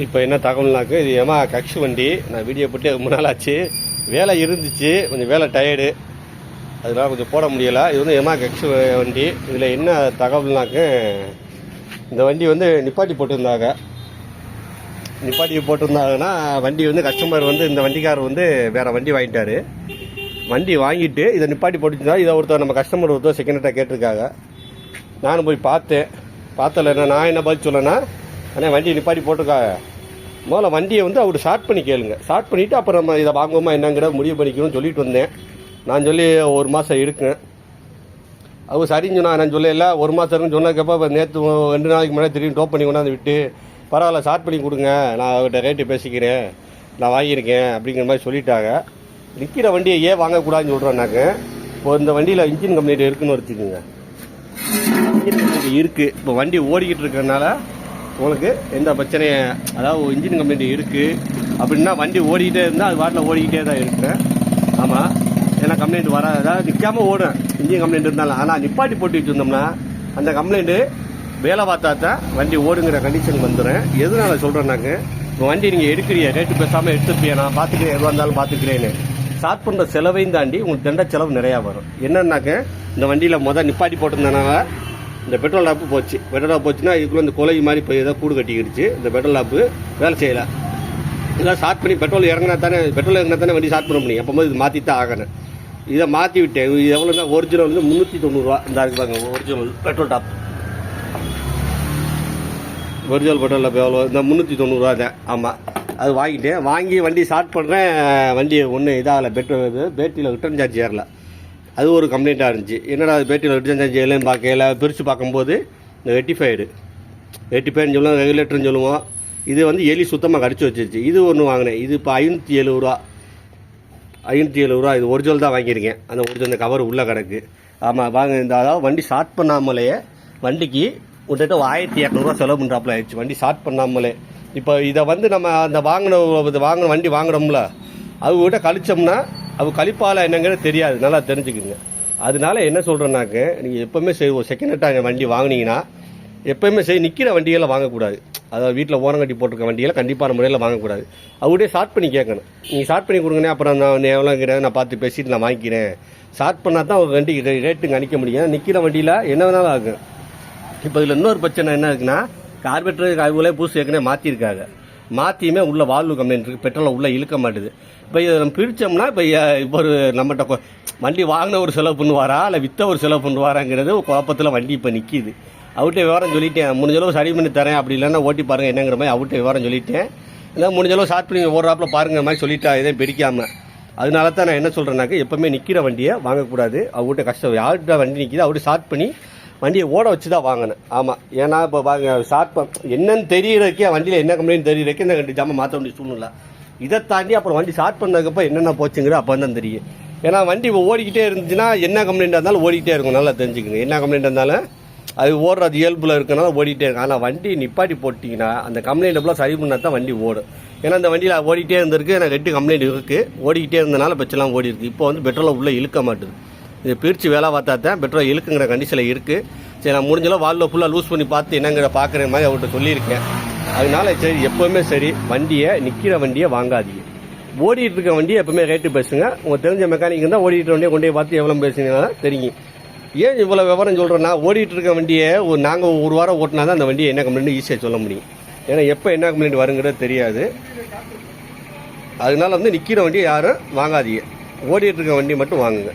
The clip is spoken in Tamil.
இப்போ என்ன தகவல்னாக்கு இது ஏமா கக்ஷு வண்டி நான் வீடியோ போட்டு ரொம்ப நாள் ஆச்சு. வேலை இருந்துச்சு கொஞ்சம் வேலை டயர்டு அதனால் கொஞ்சம் போட முடியலை. இது வந்து ஏமா கக்ஷு வண்டி. இதில் என்ன தகவல்னாக்கு இந்த வண்டி வந்து நிப்பாட்டி போட்டிருந்தாங்க. நிப்பாட்டி போட்டிருந்தாங்கன்னா வண்டி வந்து கஸ்டமர் வந்து இந்த வண்டிக்காரர் வந்து வேறு வண்டி வாங்கிட்டார். வண்டி வாங்கிட்டு இதை நிப்பாட்டி போட்டுருந்தா இதை ஒருத்தர் நம்ம கஸ்டமர் ஒருத்தர் செகண்ட் கேட்டிருக்காங்க. நானும் போய் பார்த்தேன். பார்த்தல என்ன நான் என்ன பதில் சொல்லனா அண்ணே வண்டி நிப்பாட்டி போட்டிருக்காங்க. முதல்ல வண்டியை வந்து அவர் ஸ்டார்ட் பண்ணி கேளுங்க. ஸ்டார்ட் பண்ணிவிட்டு அப்புறம் நம்ம இதை வாங்குவோமா என்னங்கிற முடிவு பண்ணிக்கணும்னு சொல்லிட்டு வந்தேன். நான் சொல்லி ஒரு மாதம் இருக்குங்க அவங்க சரின்னு சொன்னா நான் சொல்லல ஒரு மாதம் இருக்குன்னு சொன்னதுக்கப்போ நேற்று ரெண்டு நாளைக்கு முன்னாடி திரும்பி டோப் பண்ணி கொண்டாந்து விட்டு பரவாயில்ல ஸ்டார்ட் பண்ணி கொடுங்க. நான் அவர்கிட்ட ரேட்டு பேசிக்கிறேன். நான் வாங்கியிருக்கேன் அப்படிங்கிற மாதிரி சொல்லிட்டாங்க. நிற்கிற வண்டியை ஏன் வாங்கக்கூடாதுன்னு சொல்கிறேன்னாக்க இப்போ இந்த வண்டியில் இன்ஜின் கம்பெனியில் இருக்குன்னு வச்சுக்கோங்க இன்ஜின் கம்ப்ளைண்ட் இருக்குது இப்போ வண்டி ஓடிக்கிட்டு இருக்கறனால உங்களுக்கு எந்த பிரச்சனையும் அதாவது இன்ஜின் கம்ப்ளைண்ட் இருக்குது அப்படின்னா வண்டி ஓடிக்கிட்டே இருந்தால் அது வாட்டில் ஓடிக்கிட்டே தான் இருக்கேன் ஆமாம் ஏன்னா கம்ப்ளைண்ட் வர அதாவது நிற்காமல் ஓடும். இன்ஜின் கம்ப்ளைண்ட் இருந்தாலும். ஆனால் நிப்பாட்டி போட்டு வச்சுருந்தோம்னா அந்த கம்ப்ளைண்ட்டு வேலை பார்த்தா தான் வண்டி ஓடுங்கிற கண்டிஷன் வந்துடும் எதனால சொல்கிறேன்னாங்க இப்போ வண்டி நீங்கள் எடுக்கிறீங்க ரேட்டு பேசாமல் எடுத்துருப்பியா நான் பார்த்துக்கிறேன் எதுவாக இருந்தாலும் பார்த்துக்கிறேன்னு. ஸ்டார்ட் பண்ணுற செலவையும் தாண்டி உங்களுக்கு தண்ட செலவு நிறையா வரும். என்னன்னாக்க இந்த வண்டியில் மொதல் நிப்பாட்டி போட்டிருந்தனால இந்த பெட்ரோல் லாப்பு போச்சு. பெட்ரோல் லாப் போச்சுன்னா இதுக்குள்ளே இந்த கொலை மாதிரி போய் ஏதாவது கூடு கட்டிக்கிடுச்சு. இந்த பெட்ரோல் லாப்பு வேலை செய்யலை. இதெல்லாம் ஸ்டார்ட் பண்ணி பெட்ரோல் இறங்கினா தானே பெட்ரோல் இறங்கினா தானே வண்டி ஸ்டார்ட் பண்ண முடியும். அப்போ இது மாற்றி தான் ஆகணும். இதை மாற்றி விட்டேன் இது எவ்வளோனா ஒரிஜினல் வந்து முந்நூற்றி தொண்ணூறுரூவா இந்த இருக்கு பாருங்க original petrol tap original petrol tap எவ்வளோ இந்த முந்நூற்றி தொண்ணூறுரூவா தான். ஆமாம் அது வாங்கிட்டேன். வாங்கி வண்டி ஸ்டார்ட் பண்ணுறேன் வண்டி ஒன்றும் இதாகலை. பெட்ரோல் இது பேட்டரியில் ரிட்டர்ன் சார்ஜ் ஏறல. அது ஒரு கம்ப்ளைண்ட்டாக இருந்துச்சு. என்னடா அது பேட்டியில் வெட்டி சார்ஜ் ஏறலன்னு பார்க்கல பிரித்து பார்க்கும்போது இந்த வெட்டிஃபைடு வெட்டிஃபைடுன்னு சொல்லுவோம் ரெகுலேட்டர்னு சொல்லுவோம். இது வந்து எலி சுத்தமாக கடிச்சு வச்சிருச்சு. இது ஒன்று வாங்கினேன். இது இப்போ ஐநூற்றி எழுபது ரூபா. ஐநூற்றி எழுபது ரூபா இது ஒரிஜினல் தான் வாங்கியிருக்கேன். அந்த ஒரிஜினல் கவர் உள்ளே கிடக்கு. ஆமாம் வாங்க இந்த அதாவது வண்டி ஸ்டார்ட் பண்ணாமலேயே வண்டிக்கு கிட்டத்தட்ட ஆயிரத்தி இரநூறுவா செலவு பண்ணுறாப்புல ஆயிடுச்சு. வண்டி ஸ்டார்ட் பண்ணாமலே. இப்போ இதை வந்து நம்ம அந்த வாங்கின இது வாங்கின வண்டி வாங்குறோம்ல அவங்ககிட்ட கழிச்சோம்னா அவள் கழிப்பால் என்னங்கிறது தெரியாது. நல்லா தெரிஞ்சுக்குங்க. அதனால என்ன சொல்கிறேன்னாக்க நீங்கள் எப்போவுமே சரி ஒரு செகண்ட் ஹேண்டாக வண்டி வாங்குனீங்கன்னா எப்போயுமே சரி நிற்கிற வண்டிகளை வாங்கக்கூடாது. அதாவது வீட்டில் ஓரங்கட்டி போட்டிருக்க வண்டிகளை கண்டிப்பான முறையில் வாங்கக்கூடாது. அவர்கிட்டே ஸ்டார்ட் பண்ணி கேட்கணும். நீங்கள் ஸ்டார்ட் பண்ணி கொடுங்கண்ணே அப்புறம் நான் எவ்வளோங்கிறேன் நான் பார்த்து பேசிட்டு நான் வாங்கிக்கிறேன். ஸ்டார்ட் பண்ணால் தான் ஒரு வண்டி ரேட்டுங்க அணிக்க முடியும். நிற்கிற வண்டியில் என்ன வேணாலும் ஆகும். இப்போ இதில் இன்னொரு பிரச்சனை என்ன இருக்குன்னா கார்பரேட்டர் அவங்களே பூசி ஏற்கனவே மாற்றிருக்காங்க மாற்றியுமே உள்ள வால்வு கம்ப்ளைண்ட் இருக்குது பெட்ரோலை உள்ளே இழுக்க மாட்டுது. இப்போ இதை நம்ம பிரித்தோம்னா இப்போ இப்போ ஒரு நம்மகிட்ட வண்டி வாங்கின ஒரு செலவு பண்ணுவாரா? இல்லை விற்ற ஒரு செலவு பண்ணுவாராங்கிறது குழப்பத்தில் வண்டி இப்போ நிற்கிது அவர்கிட்ட விவரம் சொல்லிட்டேன். முடிஞ்சளவு சரி பண்ணி தரேன். அப்படி இல்லைன்னா ஓட்டி பாருங்க என்னங்கிற மாதிரி அவர்கிட்ட விவரம் சொல்லிட்டேன். இல்லை முடிஞ்சளவு ஸ்டார்ட் ஷார்ட் பண்ணி ஓடுறாப்பில் பாருங்கிற மாதிரி சொல்லிட்டா எதையும் பிடிக்காமல் அதனால தான் நான் என்ன சொல்கிறேன்னாக்க எப்போவுமே நிற்கிற வண்டியை வாங்கக்கூடாது. அவங்ககிட்ட கஷ்டம் யார்கிட்ட வண்டி நிற்கிது அவர்கிட்ட ஸ்டார்ட் பண்ணி வண்டியை ஓட வச்சு தான் வாங்கினேன். ஆமாம் ஏன்னா இப்போ வாங்க ஷார்ட் பண்ண என்னன்னு தெரியறக்கே வண்டியில் என்ன கம்ப்ளைண்ட் தெரியறக்கே இந்த ரெண்டு ஜாமான் மாற்ற வேண்டிய சூழ்நிலை. இதை தாண்டி அப்புறம் வண்டி ஸ்டார்ட் பண்ணதுக்கப்புறம் என்னென்ன போச்சுங்கிற அப்போ தான் தெரியும். ஏன்னா வண்டி இப்போ ஓடிக்கிட்டே இருந்துச்சுன்னா என்ன கம்ப்ளைண்ட் இருந்தாலும் ஓடிக்கிட்டே இருக்கும். நல்லா தெரிஞ்சுக்கணும் என்ன கம்ப்ளைண்ட் இருந்தாலும் அது ஓடுறது இயல்பில் இருக்கனால ஓடிட்டே இருக்கும். ஆனால் வண்டி நிப்பாட்டி போட்டிங்கன்னா அந்த கம்ப்ளைண்ட் எல்லாம் சரி பண்ணால் தான் வண்டி ஓடும். ஏன்னா அந்த வண்டியில் ஓடிட்டே இருந்திருக்கு. எனக்கு ரெட்டு கம்ப்ளைண்ட் இருக்குது ஓடிக்கிட்டே இருந்தனால பிரச்சனை ஓடி இருக்கு இப்போ வந்து பெட்ரோலை உள்ளே இழுக்க மாட்டுது. இது பிரித்து வேலை பார்த்தா தான் பெட்ரோல் இழுக்குங்கிற கண்டிஷனில் இருக்குது சரி நான் முடிஞ்சளவு வாலில் ஃபுல்லாக லூஸ் பண்ணி பார்த்து என்னங்கிற பார்க்குற மாதிரி அவர்கிட்ட சொல்லியிருக்கேன். அதனால சரி எப்போவுமே சரி வண்டியை நிற்கிற வண்டியை வாங்காதீங்க. ஓடிட்டு இருக்க வண்டியை எப்பவுமே ரேட்டு பேசுங்க. உங்களுக்கு தெரிஞ்ச மெக்கானிக் இருந்தால் ஓடிட்டு இருக்க வண்டியை கொண்டு போய் பார்த்து எவ்வளோ பேசுனீங்கன்னா தெரியும். ஏன் இவ்வளோ விவரம் சொல்கிறேன்னா ஓடிட்டு இருக்க வண்டியை ஒரு நாங்கள் ஒரு வாரம் ஓட்டினா தான் அந்த வண்டியை என்ன கம்ப்ளைண்ட் ஈஸியாக சொல்ல முடியும். ஏன்னா எப்போ என்ன கம்ப்ளைண்ட் வருங்கிறது தெரியாது. அதனால வந்து நிற்கிற வண்டியை யாரும் வாங்காதீங்க. ஓடிட்டு இருக்க வண்டி மட்டும் வாங்குங்க.